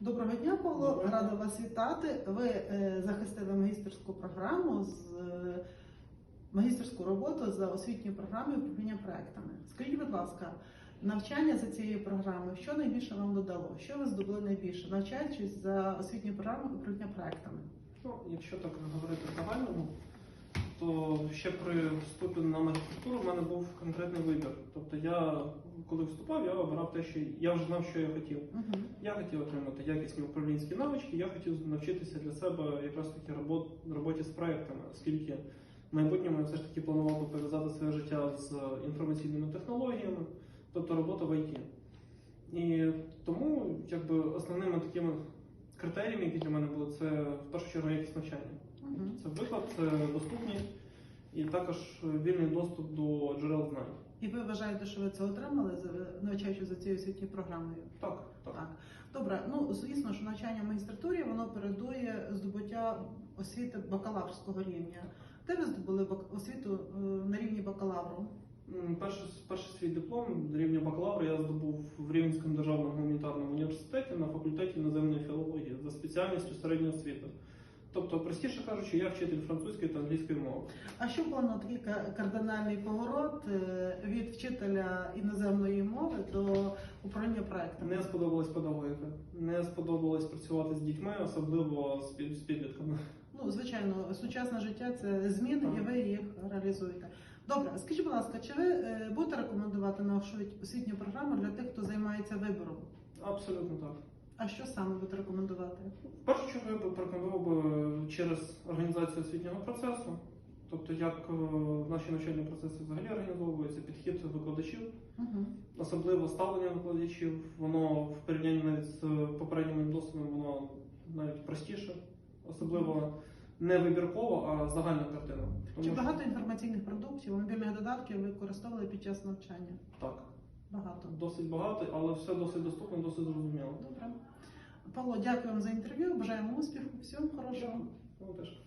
Доброго дня, Павло. Доброго. Рада вас вітати. Ви е, захистили магістерську програму з е, магістерську роботу за освітньою програмою управління проектами. Скажіть, будь ласка, навчання за цією програмою, що найбільше вам додало? Що ви здобули найбільше, навчаючись за освітньою програмою управління проектами? Ну, якщо так говорити загальному, то ще при вступі на магістратуру в мене був конкретний вибір. Тобто я, коли вступав, я обирав те, що я вже знав, що я хотів. Угу. Я хотів отримати якісні управлінські навички, я хотів навчитися для себе якраз таки робот, роботі з проектами, оскільки в майбутньому я все ж таки планував би пов'язати своє життя з інформаційними технологіями, тобто робота в ІТ. І тому якби основними такими критеріями, які для мене були, це в першу чергу якість навчання. Угу. Це виклад, це доступність і також вільний доступ до джерел знань. І ви вважаєте, що ви це отримали, навчаючись за цією освітньою програмою? Так, так. Так, добре. Ну звісно, що навчання в магістратурі воно передує здобуття освіти бакалаврського рівня. Де ви здобули освіту е, на рівні бакалавру? М, Перший, перший свій диплом рівня бакалавра я здобув в Рівненському державному гуманітарному університеті на факультеті іноземної філології за спеціальністю середня освіта. Тобто, простіше кажучи, я вчитель французької та англійської мови. А що було на такий ка- кардинальний поворот е, від вчителя іноземної мови до управління проектами? Не сподобалась педагогіка, не сподобалось працювати з дітьми, особливо з підлітками. Ну, звичайно, сучасне життя це зміни, і ви їх реалізуєте. Добре, скажіть, будь ласка, чи ви е, будете рекомендувати нашу освітню програму для тих, хто займається вибором? Абсолютно так. А що саме будете рекомендувати? В першу чергу я би порекомендував би через організацію освітнього процесу, тобто як е, наші навчальні процеси взагалі організовуються, підхід викладачів, Угу. особливо ставлення викладачів, воно в порівнянні навіть з попереднім досвідом, воно навіть простіше, особливо не вибірково, а загальна картина. Тому Чи що- багато інформаційних продуктів, мобільних додатків ви використовували під час навчання? Так, Багато. досить багато, але все досить доступно, досить зрозуміло. Добре. Павло, дякую вам за інтерв'ю. Бажаємо успіху. Всього хорошого. Ну, теж.